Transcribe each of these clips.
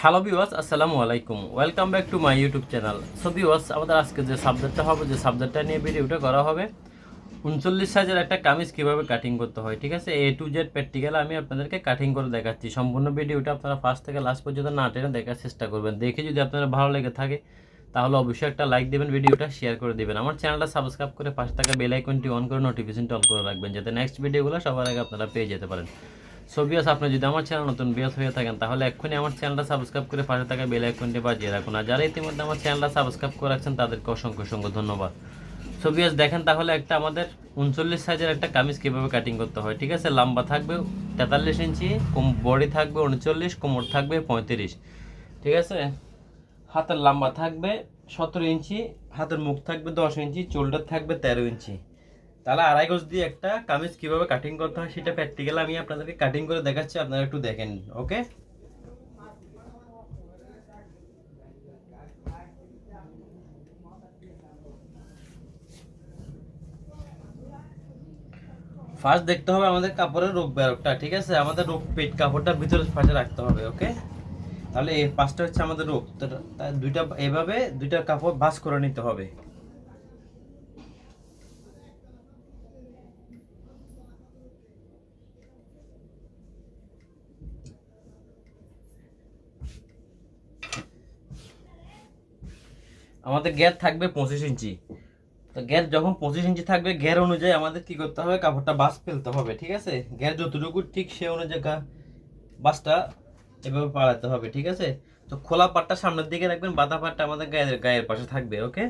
Hello বিওয়াস আসসালামু আলাইকুম। Welcome back to my YouTube channel so viewers আমাদের আজকে যে সাবজেক্টটা হবে, যে সাবজেক্টটা নিয়ে ভিডিওটা করা হবে, উনচল্লিশ সাইজের একটা কামিজ কীভাবে কাটিং করতে হয়, ঠিক আছে? এ টু জেড প্র্যাকটিক্যাল আমি আপনাদেরকে কাটিং করে দেখাচ্ছি। সম্পূর্ণ ভিডিওটা আপনারা ফার্স্ট থেকে লাস্ট পর্যন্ত না টেনে দেখার চেষ্টা করবেন। দেখে যদি আপনারা ভালো লেগে থাকে, তাহলে অবশ্যই একটা লাইক দেবেন ভিডিওটা শেয়ার করে দেবেন। আমার চ্যানেলটা সাবস্ক্রাইব করে পাশে থাকা বেল আইকনটি অন করে নোটিফিকেশনটা অন করে রাখবেন, যাতে নেক্সট ভিডিওগুলো সবার আগে আপনারা পেয়ে যেতে পারেন। সো বিয়াস আপনি যদি আমার চ্যানেল নতুন বিয়াস হয়ে থাকেন, তাহলে এক্ষুনি আমার চ্যানেলটা সাবস্ক্রাইব করে পাশে থাকা বেল আইকনটি বাজিয়ে রাখুন। আর যারা ইতিমধ্যে আমার চ্যানেলটা সাবস্ক্রাইব করে রাখছেন, তাদেরকে অসংখ্য অসংখ্য ধন্যবাদ। সো বিয়াস দেখেন তাহলে একটা আমাদের উনচল্লিশ সাইজের একটা কামিজ কীভাবে কাটিং করতে হয়, ঠিক আছে? লম্বা থাকবে তেতাল্লিশ ইঞ্চি, কোম বডি থাকবে উনচল্লিশ, কোমর থাকবে পঁয়ত্রিশ, ঠিক আছে? হাতের লম্বা থাকবে সতেরো ইঞ্চি, হাতের মুখ থাকবে দশ ইঞ্চি চোল্ডার থাকবে তেরো ইঞ্চি। তাহলে আড়াই গজ দিয়ে একটা কামিজ কীভাবে কাটিং করতে হয় সেটা প্র্যাকটিক্যাল আমি আপনাদেরকে কাটিং করে দেখাচ্ছি, আপনারা একটু দেখেন ওকে ফার্স্ট দেখতে হবে আমাদের কাপড়ের রোগ বেরকটা ঠিক আছে? আমাদের রোগ পেট কাপড়টা ভিতরে পাশে রাখতে হবে ওকে তাহলে এই পাঁচটা হচ্ছে আমাদের রোগ তো দুইটা, এভাবে দুইটা কাপড় ভাঁজ করে নিতে হবে। আমাদের গ্যার থাকবে পঁচিশ ইঞ্চি। তো গ্যার যখন পঁচিশ ইঞ্চি থাকবে গ্যার অনুযায়ী আমাদের কি করতে হবে? কাপড়টা বাস ফেলতে হবে, ঠিক আছে? গ্যার যতটুকু, ঠিক সে অনুযায়ী বাসটা এভাবে পাড়াতে হবে, ঠিক আছে? তো খোলা পাটটা সামনের দিকে রাখবেন বাতা পাটটা আমাদের গায়ের গায়ের পাশে থাকবে ওকে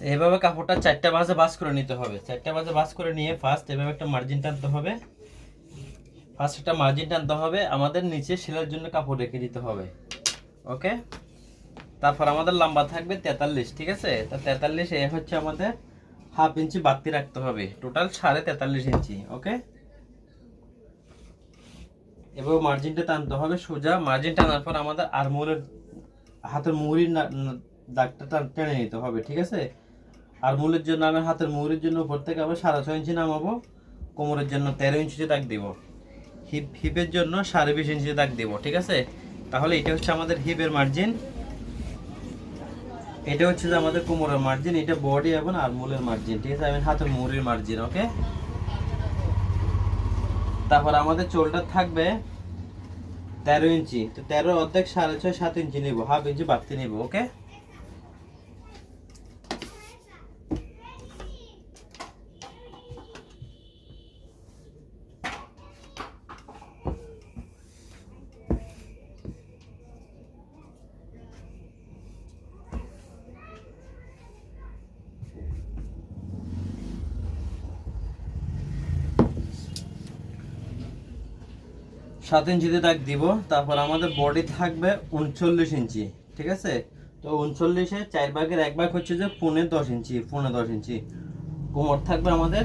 এভাবে কাপড়টা চারটা বাজে বাস করে নিতে হবে। চারটা বাজে বাস করে নিয়ে ফার্স্ট এভাবে একটা মার্জিন টানতে হবে। ফার্স্ট একটা মার্জিন টানতে হবে, আমাদের নিচে সেলার জন্য কাপড় রেখে দিতে হবে। ওকে তারপর আমাদের লম্বা থাকবে তেতাল্লিশ, ঠিক আছে? তা তেতাল্লিশ এ হচ্ছে আমাদের হাফ ইঞ্চি বাড়তি রাখতে হবে। টোটাল সাড়ে তেতাল্লিশ ইঞ্চি ওকে এবার মার্জিনটা টানতে হবে সোজা। মার্জিন টানার পর আমাদের আরমোলের হাতের না- দাগটা টেনে নিতে হবে, ঠিক আছে? আর মূলের জন্য আমি হাতের মুহুরির জন্য উপর থেকে আবার সাড়ে ছয় ইঞ্চি নামাবো। কোমরের জন্য তেরো ইঞ্চিতে দাগ দিব। হিপ, হিপের জন্য সাড়ে বিশ ইঞ্চি দাগ দিব, ঠিক আছে? তাহলে এটা হচ্ছে আমাদের হিপের মার্জিন এটা হচ্ছে যে আমাদের কোমরের মার্জিন এটা বডি এবং আরমোলের মার্জিন ঠিক আছে? আমি হাতের মুহুরির মার্জিন ওকে তারপর আমাদের চোলটা থাকবে তেরো ইঞ্চি। তো তেরো অর্ধেক সাড়ে ছয়, সাত ইঞ্চি নিব, হাফ ইঞ্চি বাড়তি নিব ওকে সাত ইঞ্চিতে দাগ দিব। তারপর আমাদের বডি থাকবে উনচল্লিশ ইঞ্চি, ঠিক আছে? তো উনচল্লিশে চার ভাগের এক ভাগ হচ্ছে যে পৌনে দশ ইঞ্চি, পৌনে দশ ইঞ্চি। কোমর থাকবে আমাদের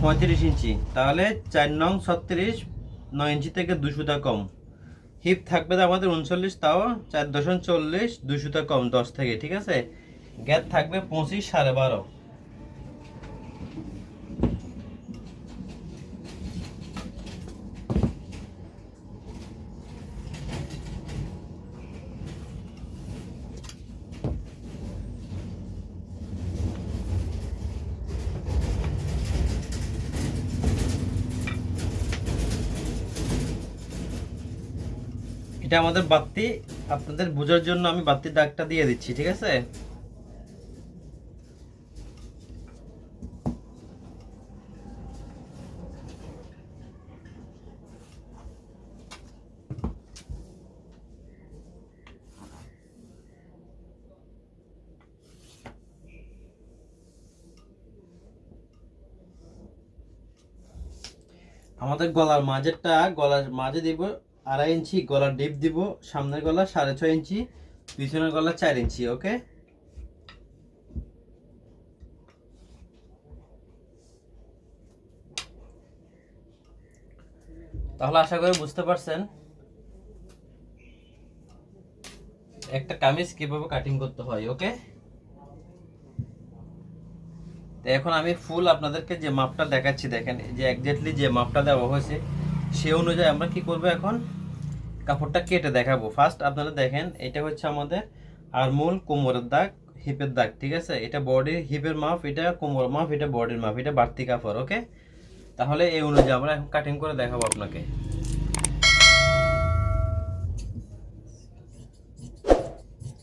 পঁয়ত্রিশ ইঞ্চি। তাহলে চার নং ছত্রিশ, নয় ইঞ্চি থেকে দুশোটা কম। হিপ থাকবে তো আমাদের উনচল্লিশ, তাও চার দশম চল্লিশ দুশোটা কম দশ থেকে, ঠিক আছে? গ্যাপ থাকবে পঁচিশ সাড়ে বারো। এটা আমাদের বাতি, আপনাদের বোঝার জন্য আমি বাতির দাগটা দিয়ে দিচ্ছি, ঠিক আছে? আমাদের গলার মাঝেরটা, গলার মাঝে দিব আড়াই ইঞ্চি গলার ডিপ দিব, সামনের গলা সাড়ে ছয় ইঞ্চি, পিছনের গলা চার ইঞ্চি ওকে তাহলে আশা করি বুঝতে পারছেন একটা কামিজ কীভাবে কাটিং করতে হয় ওকে তো এখন আমি ফুল আপনাদেরকে যে মাপটা দেখাচ্ছি, দেখেন যে একজাক্টলি যে মাপটা দেওয়া হয়েছে সে অনুযায়ী আমরা কি করব এখন? কাপড়টা কেটে দেখাবো। ফার্স্ট আপনারা দেখেন, এটা হচ্ছে আমাদের আর মূল কোমরের দাগ হিপের দাগ, ঠিক আছে? এটা বডির হিপের মাপ, এটা কোমর মাপ, এটা বডির মাপ, এটা বাড়তি কাপড় ওকে তাহলে এই অনুযায়ী আমরা এখন কাটিং করে দেখাবো আপনাকে।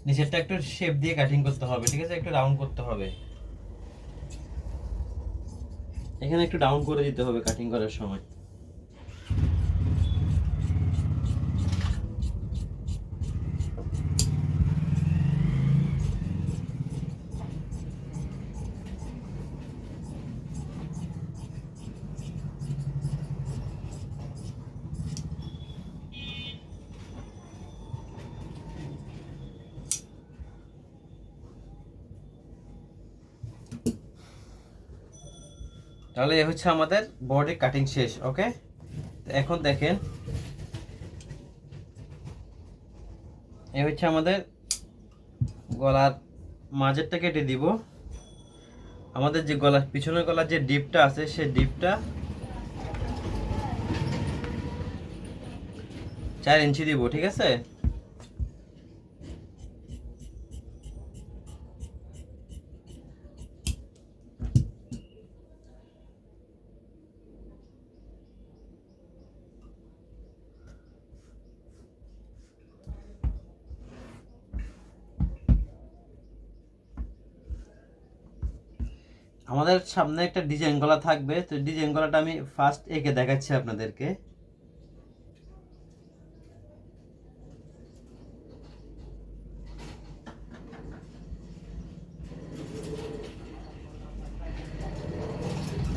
নিচেরটা একটু শেপ দিয়ে কাটিং করতে হবে, ঠিক আছে? একটু রাউন্ড করতে হবে। এখানে একটু ডাউন করে দিতে হবে কাটিং করার সময়। তাহলে এ হচ্ছে আমাদের বডি কাটিং শেষ ওকে এখন দেখেন, এ হচ্ছে আমাদের গলার মাঝেরটা কেটে দিব। আমাদের যে গলার, পিছনের গলার যে ডিপটা আছে, সেই ডিপটা চার ইঞ্চি দিব, ঠিক আছে? আমাদের সামনে একটা ডিজাইন গলা থাকবে। তো ডিজাইন গলাটা আমি ফার্স্ট এঁকে দেখাচ্ছি আপনাদেরকে।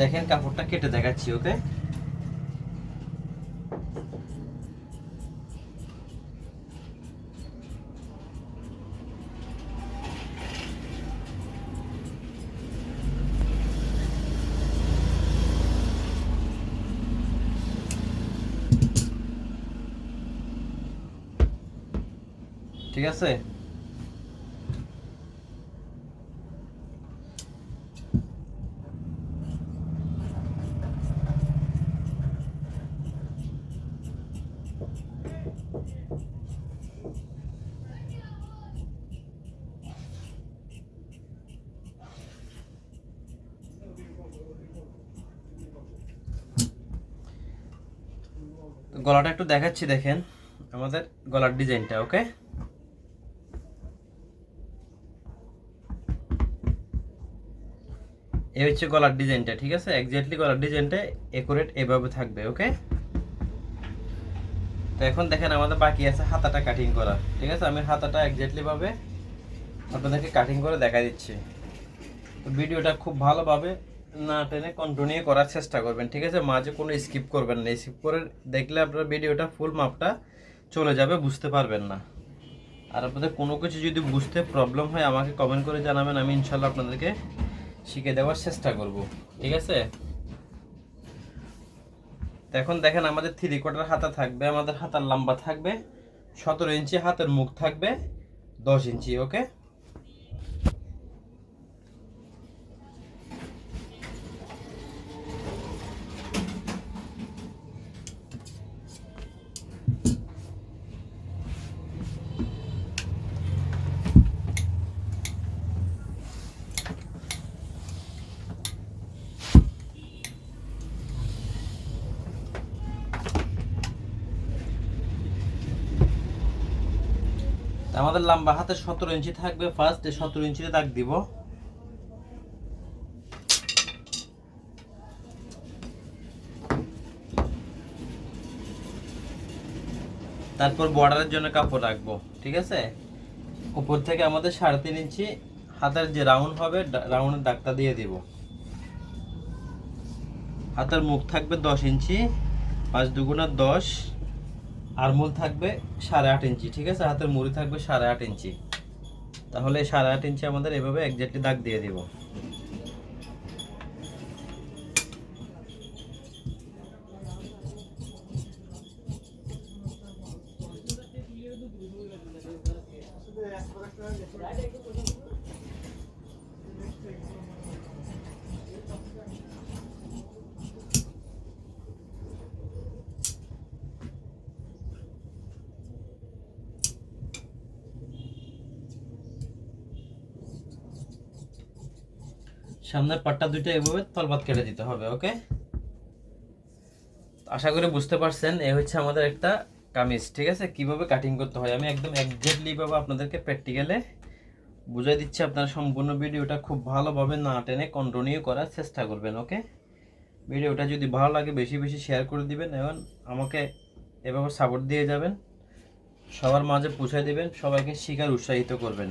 দেখেন কাপড়টা কেটে দেখাচ্ছি, ওকে? ঠিক আছে? গলাটা একটু দেখাচ্ছি দেখেন আমাদের গলার ডিজাইনটা ওকে? এই হচ্ছে গলার ডিজাইনটা, ঠিক আছে? এক্স্যাক্টলি গলার ডিজাইনটা একুরেট এভাবে থাকবে ওকে তো এখন দেখেন আমাদের বাকি আছে হাতাটা কাটিং করা, ঠিক আছে? আমি হাতাটা এক্স্যাক্টলি ভাবে আপনাদেরকে কাটিং করে দেখা দিচ্ছি। তো ভিডিওটা খুব ভালোভাবে না টেনে কন্টিনিউ করার চেষ্টা করবেন, ঠিক আছে? মাঝে কোনো স্কিপ করবেন না। স্কিপ করে দেখলে আপনার ভিডিওটা ফুল মাপটা চলে যাবে, বুঝতে পারবেন না। আর আপনাদের কোনো কিছু যদি বুঝতে প্রবলেম হয়, আমাকে কমেন্ট করে জানাবেন, আমি ইনশাল্লাহ আপনাদেরকে শিখে দেওয়ার চেষ্টা করব, ঠিক আছে? এখন দেখেন আমাদের থ্রি কোয়ার্টার হাতা থাকবে, আমাদের হাতার লম্বা থাকবে, সতেরো ইঞ্চি হাতের মুখ থাকবে, দশ ইঞ্চি ওকে আমাদের লম্বা হাতে সতেরো ইঞ্চি থাকবে। ফার্স্ট সতেরো ইঞ্চিতে দাগ দিব। তারপর বর্ডারের জন্য কাপড় রাখব, ঠিক আছে? উপর থেকে আমাদের সাড়ে তিন ইঞ্চি হাতের যে রাউন্ড হবে রাউন্ডের দাগটা দিয়ে দিব। হাতের মুখ থাকবে দশ ইঞ্চি, পাঁচ দুগুণা দশ আর মূল থাকবে সাড়ে আট ইঞ্চি, ঠিক আছে? হাতের মুড়ি থাকবে সাড়ে আট ইঞ্চি। তাহলে সাড়ে আট ইঞ্চি আমাদের এভাবে একজাক্টলি দাগ দিয়ে দিব। সামনের পাটটা দুইটা এভাবে তলবাদ কেটে দিতে হবে, ওকে? আশা করি বুঝতে পারছেন, এ হচ্ছে আমাদের একটা কামিজ, ঠিক আছে? কীভাবে কাটিং করতে হয়? আমি একদম একজ্যাক্টলি ভাবে আপনাদেরকে প্র্যাকটিক্যালে বুঝাই দিচ্ছি, আপনারা সম্পূর্ণ ভিডিওটা খুব ভালোভাবে না টেনে কন্টিনিউ করার চেষ্টা করবেন, ওকে? ভিডিওটা যদি ভালো লাগে, বেশি বেশি শেয়ার করে দিবেন এবং আমাকে এভাবে সাপোর্ট দিয়ে যাবেন, সবার মাঝে পৌঁছে দিবেন, সবাইকে শিকার উৎসাহিত করবেন।